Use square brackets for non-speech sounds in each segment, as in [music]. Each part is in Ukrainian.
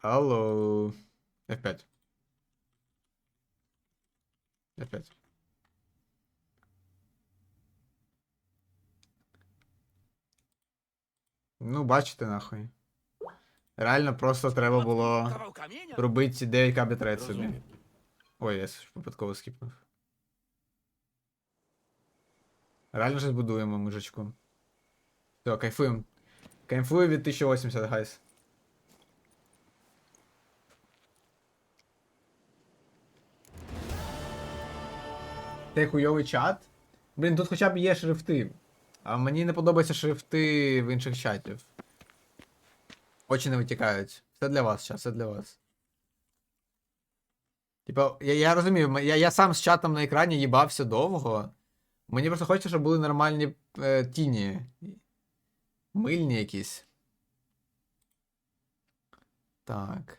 Алло. F5. F5. Ну, бачите, нахуй. Реально просто треба було робити 9 к бітрейт собі. Ой, я випадково скіпнув. Реально щось будуємо, мужичку. Все, кайфуємо. Кайфую від 1080, гайс. Цей хуйовий чат. Блін, тут хоча б є шрифти. А мені не подобаються шрифти в інших чатів. Очі не витікають. Все для вас, чат, все для вас. Типа, я, я розумію, я, я сам з чатом на екрані їбався довго. Мені просто хочеться, щоб були нормальні е, тіні. Мильні якісь. Так.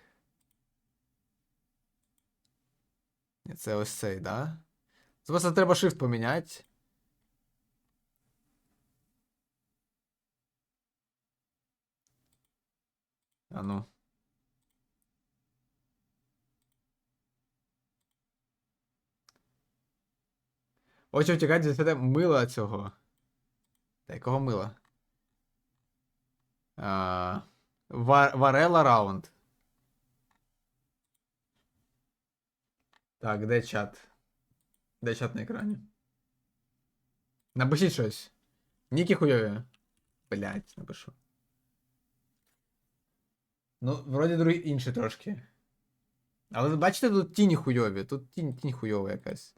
Це ось цей, да? Просто треба shift поміняти. А ну. Очі втікають зі свята мила цього. Та якого мила? А, Ва- Варела раунд. Так, де чат? Де чат на екрані? Напишіть щось. Ніки хуйові. Блять, напишу. Ну, вроді другий інший трошки. Але бачите, тут тіні хуйові, тут тінь, тінь хуйова якась.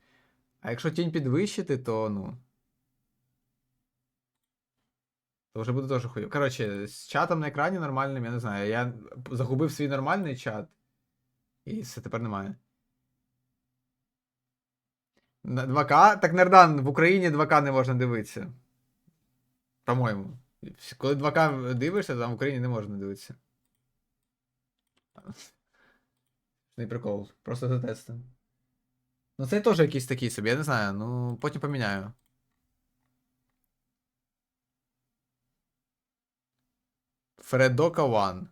А якщо тінь підвищити, то ну. То вже буде теж хуйово. Коротше, з чатом на екрані нормальним, я не знаю. Я загубив свій нормальний чат. І все тепер немає. На 2К? Так Нердан, в Україні 2К не можна дивитися. По-моєму. Коли 2К дивишся, там в Україні не можна дивитися. Не прикол. Просто за тестом. Ну, це теж якийсь такий собі, я не знаю. Ну, потім поміняю. Фредока One.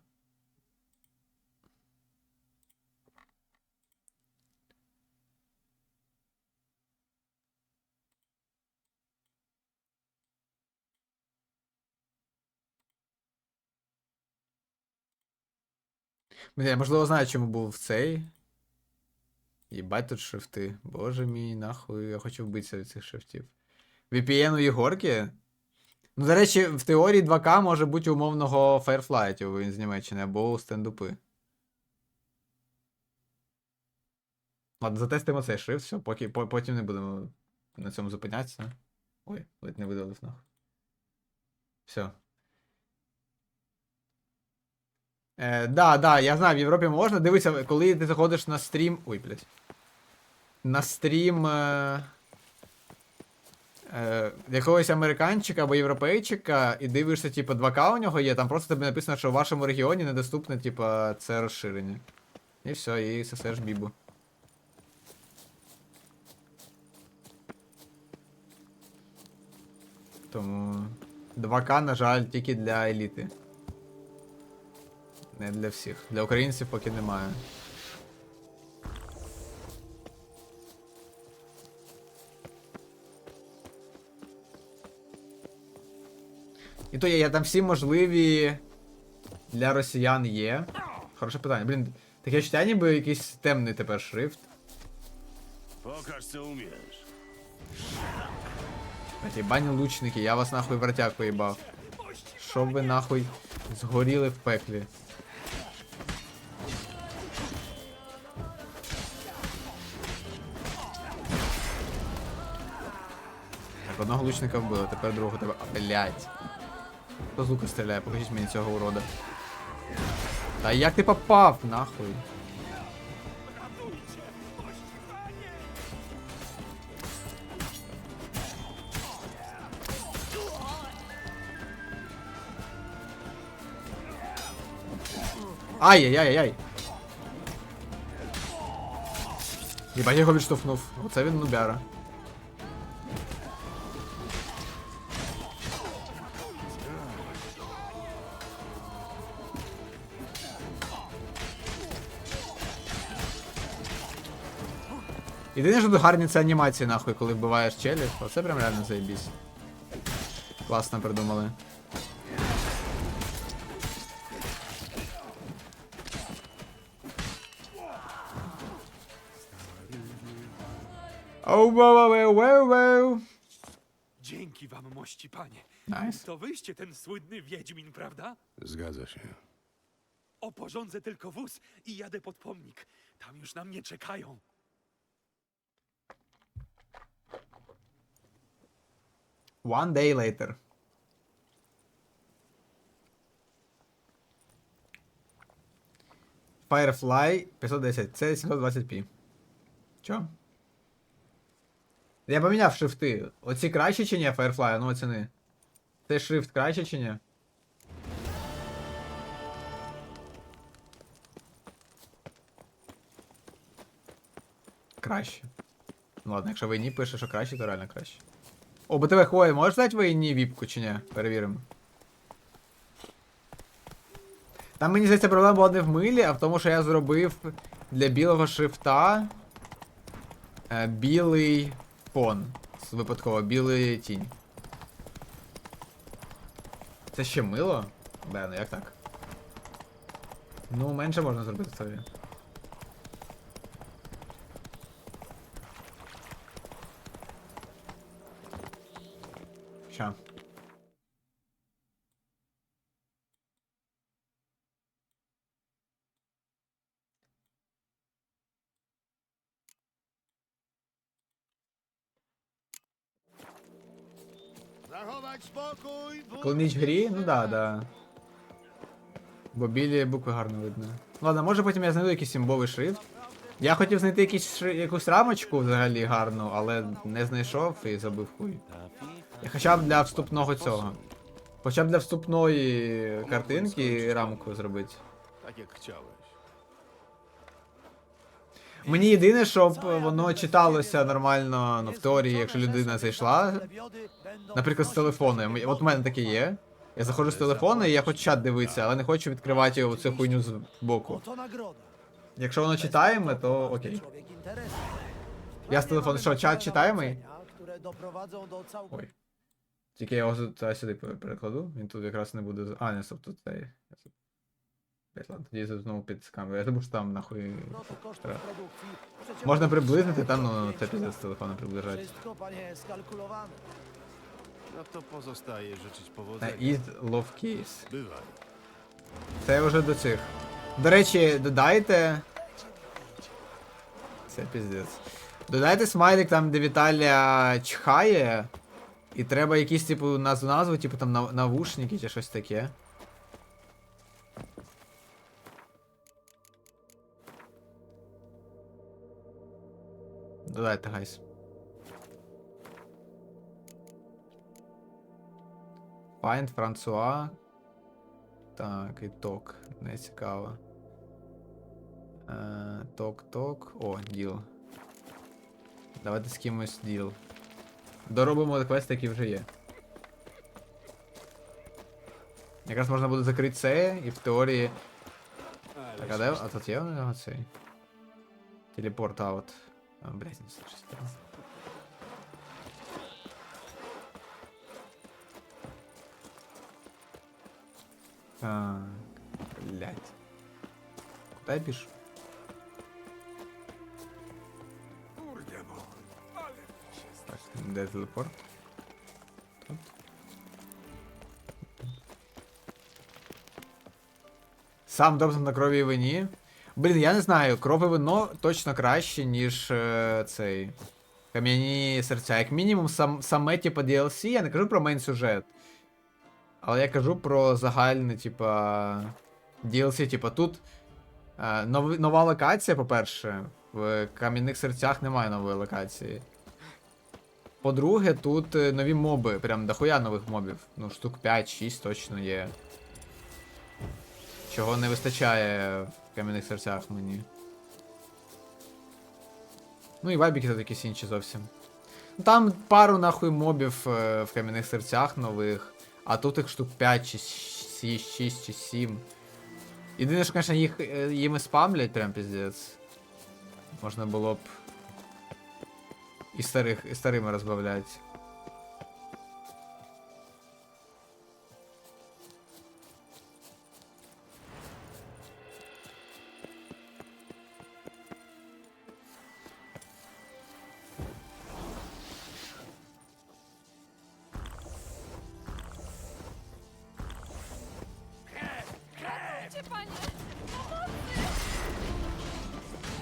Блін, Я можливо знаю, чому був цей. Єбать тут шрифти. Боже мій, нахуй, я хочу вбитися від цих шрифтів. VPN у Єгорки? Ну, до речі, в теорії 2К може бути умовного Firefly, він з Німеччини, або у стендупи. Ладно, затестимо цей шрифт, все, поки, по- потім не будемо на цьому зупинятися. Ой, ледь не видалив нахуй. Все. Е, да, да, я знаю, в Європі можна. Дивися, коли ти заходиш на стрім. Ой, блядь. На стрім. Е, е, якогось американчика або європейчика, і дивишся, типу, 2К у нього є, там просто тобі написано, що в вашому регіоні недоступне, типу, це розширення. І все, і сосеш бібу. Тому 2К, на жаль, тільки для еліти. Не для всіх. Для українців поки немає. І то є, я там всі можливі для росіян є. Хороше питання. Блін, таке відчуття ніби якийсь темний тепер шрифт. Покажься умієш. Ті бані лучники, я вас нахуй вертяк поїбав. Щоб ви нахуй згоріли в пеклі. Одного лучника вбили, тепер другого тебе. А, блядь. Хто з лука стріляє? Покажіть мені цього урода. Та як ти попав, нахуй? Ай-яй-яй-яй. Єбать, я його відштовхнув. Оце він нубяра. Єдине, що тут гарні це анімації, нахуй, коли вбиваєш челів. Оце прям реально заєбісь. Класно придумали. Оу, воу, воу, воу, воу. Dzięki wam, mości panie. Nice. To wyście ten słynny Wiedźmin, prawda? Zgadza się. Oporządzę tylko wóz i jadę pod pomnik. Tam już na mnie czekają. One day later. Firefly 510. Це 720p. Чо? Я поміняв шрифти. Оці краще чи ні, Firefly? Ну оціни. Цей шрифт краще чи ні? Краще. Ну ладно, якщо війні пише, що краще, то реально краще. О, БТВ Хвої, можеш дати війні віпку чи ні? Перевіримо. Там мені здається проблема була не в милі, а в тому, що я зробив для білого шрифта е, білий фон. Випадково, білий тінь. Це ще мило? Бе, ну як так? Ну, менше можна зробити собі. Ща. Zachować spokój! Коли ніч ну да, да. Бо білі букви гарно видно. Ладно, може потім я знайду якийсь імбовий шрифт. Я хотів знайти шри... якусь рамочку взагалі гарну, але не знайшов і забив хуй. Я хоча б для вступного цього. Хоча б для вступної картинки рамку зробити. Tak jak chciałeś. Мені єдине, щоб воно читалося нормально ну, в теорії, якщо людина зайшла, наприклад, з телефону. От у мене таке є. Я заходжу з телефону і я хочу чат дивитися, але не хочу відкривати його цю хуйню з боку. Якщо воно читаємо, то окей. Я з телефону, що, чат читаємий? Ой. Тільки я його сюди перекладу, він тут якраз не буде. А, не стоп, тут цей. Блять, ладно, тоді знову під камеру. Я забув, що там нахуй. Можна приблизити, та wszystko ну це піздець з телефону приближати. No to pozostaje życzyć powodzenia. id love case. Bywaj. Це вже до цих. До речі, додайте. Це піздець. Додайте смайлик там, де Віталія чхає. І треба якісь, типу, назву назву, типу там навушники чи щось таке. Додайте, гайс. Find Франсуа. Так, і ток. Не цікаво. Е, Ток-ток. О, діл. Давайте з кимось діл. Доробимо квест, який вже є. Якраз можна буде закрити це, і в теорії. Так, а де? А тут є у нього цей? Телепорт аут. А, блядь, не слышно. Так, блядь. Куда я бежу? Так, де телепорт? Тут. Сам Добсон на крові і вині. Блін, я не знаю, кров і вино точно краще, ніж е, цей. Кам'яні серця. Як мінімум, сам, саме типу DLC, я не кажу про мейн сюжет. Але я кажу про загальне, типа. DLC, типа тут. Е, нов, нова локація, по-перше. В кам'яних серцях немає нової локації. По-друге, тут е, нові моби, прям дохуя нових мобів. Ну, штук 5-6 точно є. Чого не вистачає в кам'яних серцях мені. Ну і вайбіки тут якісь інші зовсім. Ну, Там пару нахуй мобів е, в кам'яних серцях нових, а тут їх штук 5 чи 6, 6 чи 7. Єдине, що, звісно, їх е, їми спамлять прям піздець. Можна було б І старих, і старими розбавляють.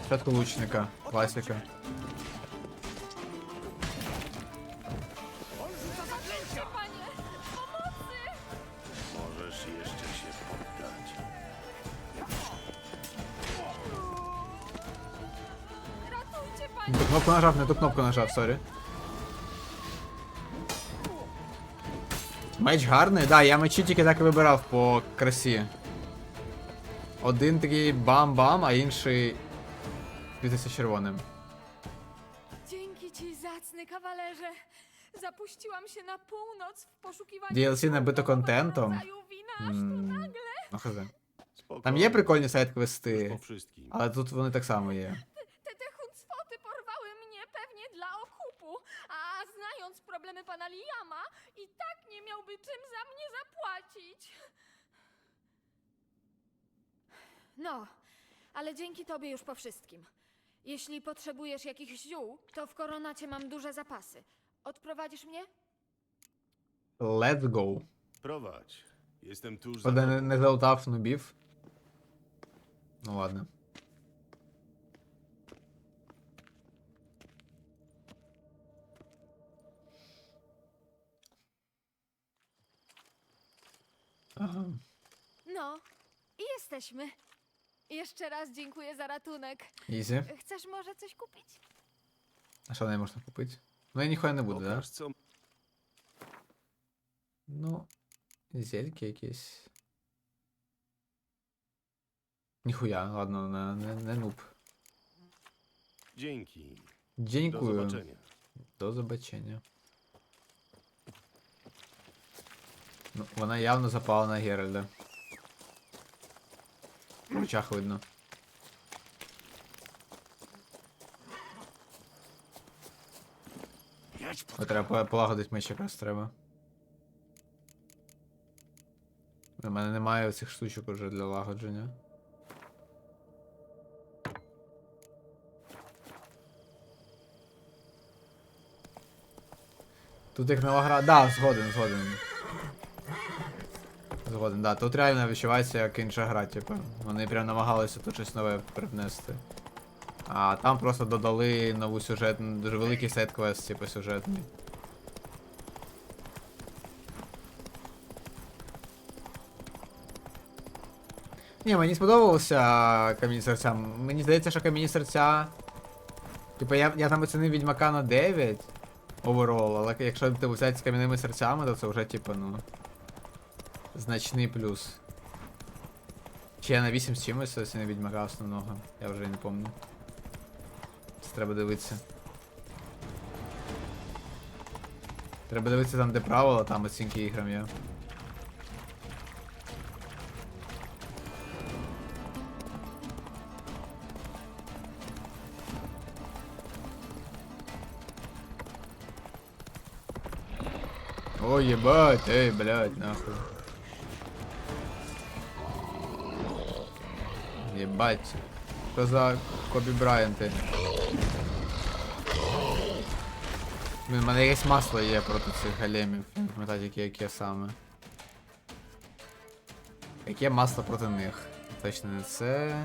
Спочатку лучника, класика. Cię, panie! Pomocy! Możesz jeszcze się poddać. Ratujcie, Не panie! ту кнопку нажав, не ту кнопку нажав, сорі. Меч гарний, да, я мечі тільки так і вибирав по красі. Один такий бам-бам, а інший світиться червоним. Dzięki ci, zacny kawalerze! Zapuściłam się na północ w poszukiwaniu DLC nabito nowego kontentem. rodzaju wina, aż tu М, nagle Ну хз. Spokojnie. Там є прикольні Już сайт-квести, po wszystkim. але тут вони так само є. te, te huncwoty porwały mnie pewnie dla okupu, a znając problemy pana Liama, i tak nie miałby czym za mnie zapłacić. No, ale dzięki tobie już po wszystkim. Jeśli potrzebujesz jakichś ziół, to w koronacie mam duże zapasy. Odprowadzisz mnie? Let's go. Prowadź. Jestem tuż za Правда, не, tobą. не залутав нубів. Ну ладно. Ага. No, i jesteśmy. Jeszcze raz dziękuję za ratunek. Ізі. Chcesz może coś kupić? А що не можна купити? Ну я ніхуя не буду, да? Pokaż, co Ну, зельки якісь. Ніхуя, ладно, не, не, не нуб. Dzięki. Do Дякую. zobaczenia. До забачення. Ну, вона явно запала на Геральда. В очах видно. О, треба по- полагодить меч якраз треба. У мене немає цих штучок уже для лагодження. Тут як нова гра. Да, згоден, згоден. Згоден, да. Тут реально відчувається як інша гра, типу. Вони прям намагалися тут щось нове привнести. А там просто додали нову сюжетну, дуже великий сет квест, типу, сюжетний. Ні, мені сподобався камінь серця. Мені здається, що камінь серця. Типу, я, я там оцінив відьмака на 9 оверол, але якщо ти взяти з кам'яними серцями, то це вже, типу, ну. Значний плюс. Чи я на 8 з чимось оцінив відьмака основного, я вже не пам'ятаю. Це треба дивитися. Треба дивитися там, де правила, там оцінки іграм є. Ой, ебать, эй, блядь, нахуй. Ебать. Що за Кобі Брайанти? Блін, в мене якесь масло є проти цих големів. Я не пам'ятаю, яке, яке саме. Яке масло проти них? Точно не це.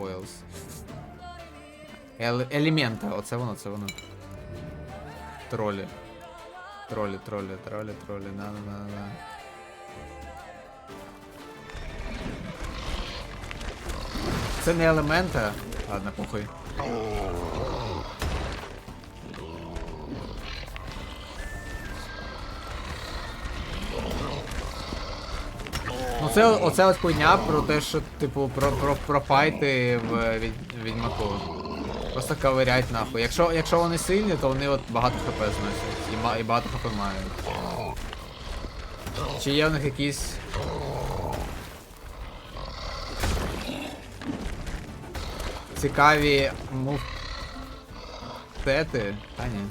Oils. Ел- елемента, оце воно, це воно. Тролі. Тролі, тролі, тролі, тролі, на Це не елемента. Ладно, похуй. Ну це оце от хуйня про те, що, типу, про, про, про файти в від, відьмаку. Просто каверять нахуй. Якщо, якщо вони сильні, то вони от багато хп зносять. І, і багато хп мають. Чи є в них якісь. Цікаві мув естети. Та ні.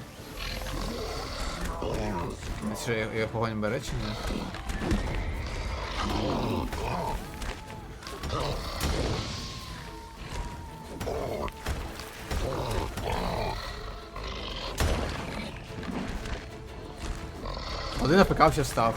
А Що, його вогонь бере чи ні? Один АПК ще встав.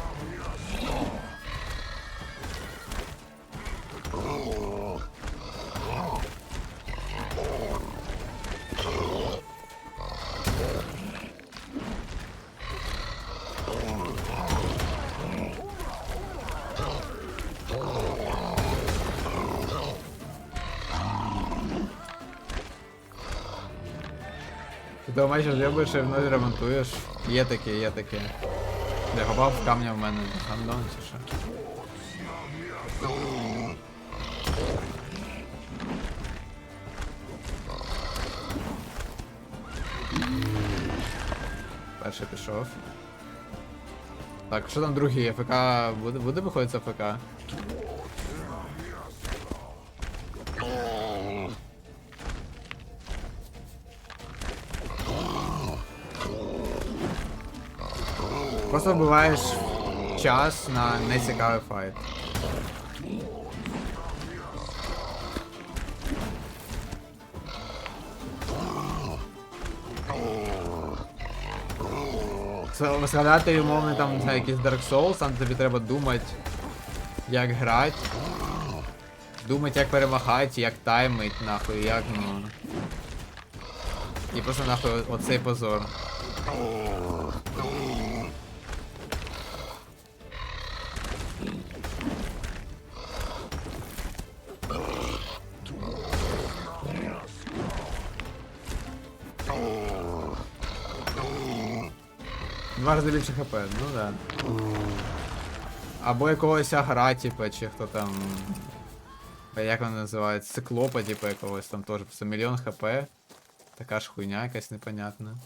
Того майже зробиш і вновь ремонтуєш. Є таке, є таке. Де ховав камня в мене. Гандон чи що? Перший пішов. Так, що там другий? АФК буде, буде виходити з АФК? Просто вбиваєш час на нецікавий файт. Згадати умовно там, не знаю, якийсь Dark Souls, там тобі треба думати, як грати. Думати, як перемагати, як таймить, нахуй, як ну. І просто нахуй оцей позор. Два рази більше хп, ну да. Або якогось агра, типа, чи хто там. а Як вони називають? Циклопа, типа якогось там теж просто мільйон хп. Така ж хуйня якась непонятна.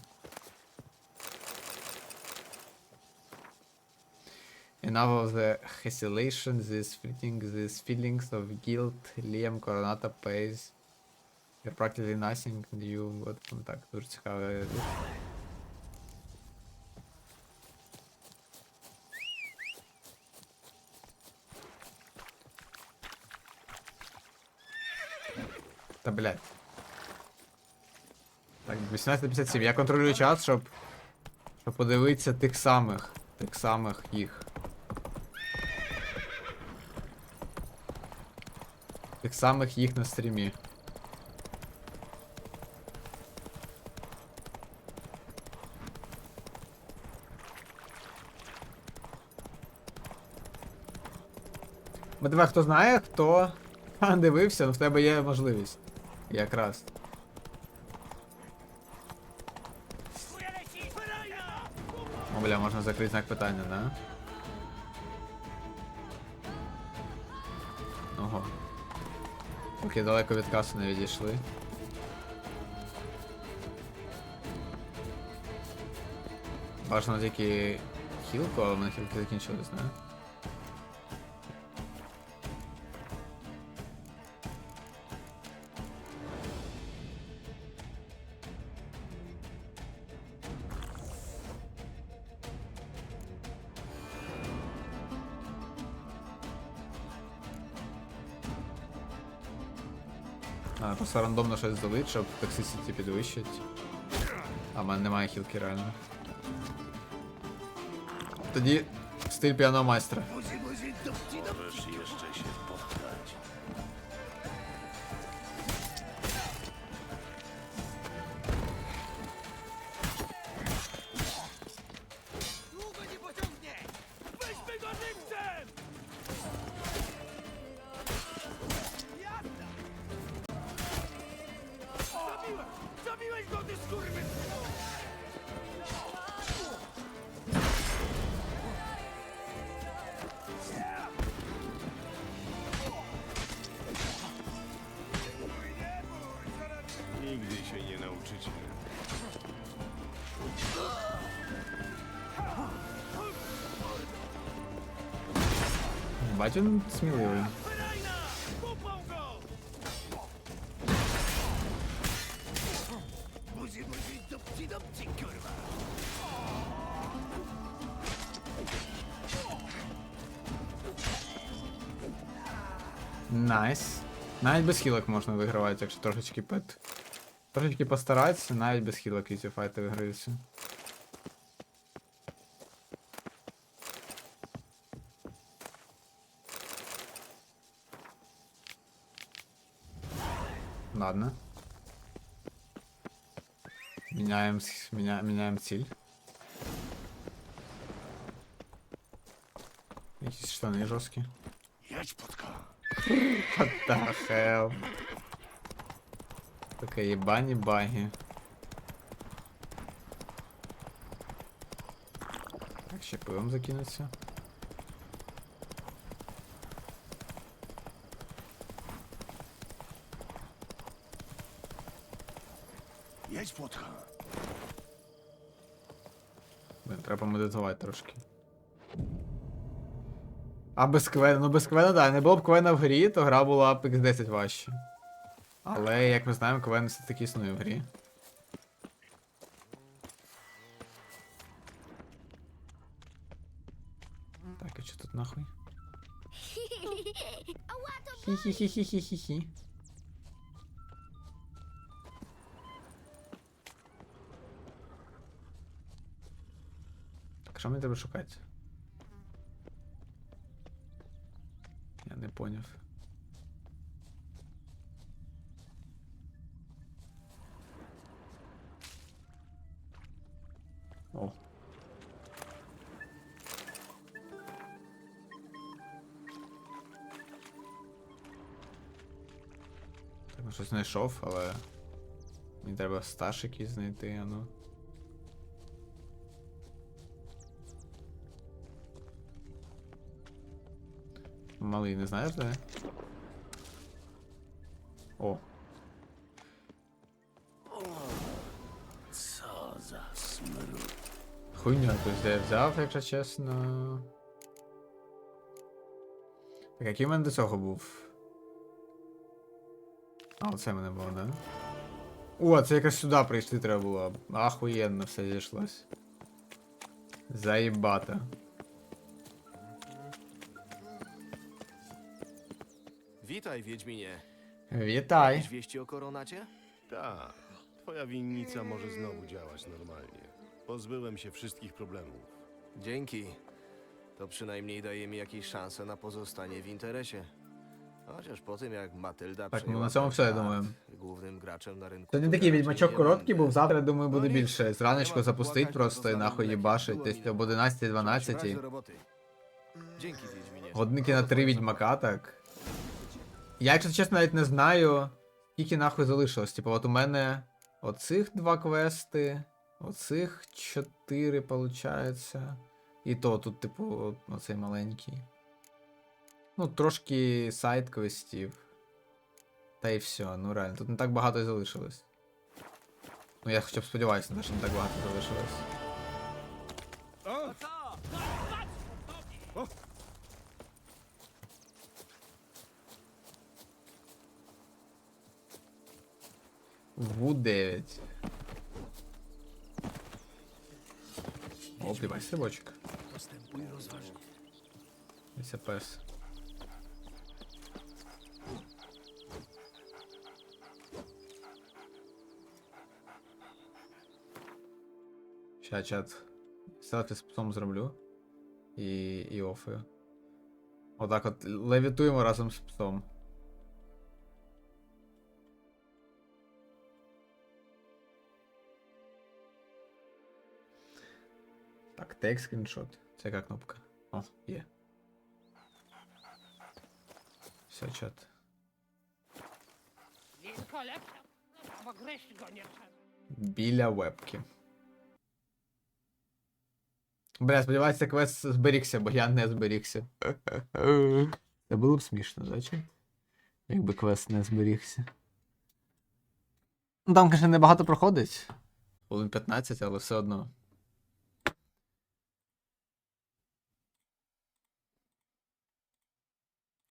Enough of the hesitation, this fleeting, these feelings of guilt, Liam Coronata pays. You're practically nothing, you от так, дуже цікаве. Та блядь. Так, 18.57. Я контролюю час, щоб. Щоб подивитися тих самих. Тих самих їх. Тих самих їх на стрімі. Бо тебе хто знає, хто [laughs] дивився, ну в тебе є можливість. Якраз. О, бля, можна закрити знак питання, да? Ого. Поки далеко від каси не відійшли. Бажано тільки хілку, але в мене хілки закінчились, да? Просто рандомно щось залить, щоб токсисіті підвищить. А в мене немає хілки реально. Тоді стиль піано майстра. Мать он смелый. Найс. Навіть без хілок можна вигравати, якщо трошечки пет. Трошечки постараться, навіть без хілок ці файти виграються. Ладно. Меняем, с- меня, меняем ціль. Якісь штани жорсткі. Jedź, Potka. What the hell? Таке єбані баги. Так, ще пивом закинуться. Jedź, Potka. Блин, треба медитувати трошки. А без квена, ну без квена, да, не було б квена в грі, то гра була б X10 важче. Але, як ми знаємо, квен все-таки існує в грі. Так, а що тут нахуй? [laughs] Хі-хі-хі-хі-хі-хі. Що мені треба шукати? Я не поняв. О. Так, ну щось знайшов, але. Мені треба стаж якийсь знайти, а ну. Малий, не знаєш де? О, хуйня якусь де я взяв, якщо чесно. Так, який в мене до цього був? А, оце в мене було, да? О, це якраз сюди прийшли треба було. Ахуєнно все зійшлось. Заїбата. Witaj, Wiedźminie. Вітай! Jakieś wieści o koronacie? Tak, twoja winnica może znowu działać normalnie. Pozbyłem się wszystkich problemów. Dzięki. To przynajmniej daje mi jakieś szanse na pozostanie w interesie. Chociaż po tym, jak Matylda Tak, no przejęła na całą traktat, все, думаю. głównym graczem na rynku... Сьогодні to такий raczej відьмачок nie короткий będę. був, завтра, думаю, буде Ну, ні, більше. Зранечко нема запустить плакать, просто і to нахуй zostawiam їбашить, lekkie десь об tytuły. Trzeba się brać 11-12. do roboty. Dzięki, Wiedźminie. Годинники на три відьмака, так. Я, якщо чесно, навіть не знаю, скільки нахуй залишилось. Типу, от у мене оцих два квести, оцих чотири, получається. І то тут, типу, оцей маленький. Ну, трошки сайт квестів. Та й все, ну реально, тут не так багато і залишилось. Ну я хоча б сподіваюся, що не так багато залишилось. Ву 9. О, плівай стрибочок. Postępuj rozważnie. Це пес. Ща чат. Селфі з псом зроблю. І, і офою. Отак от левітуємо разом з псом. Так, тейк скріншот. Це яка кнопка? О, є. Все, чат. Біля вебки. Бля, сподіваюся, квест зберігся, бо я не зберігся. [laughs] Це було б смішно, зачем? Якби квест не зберігся. Ну там, звісно, небагато проходить. Хвилин 15, але все одно.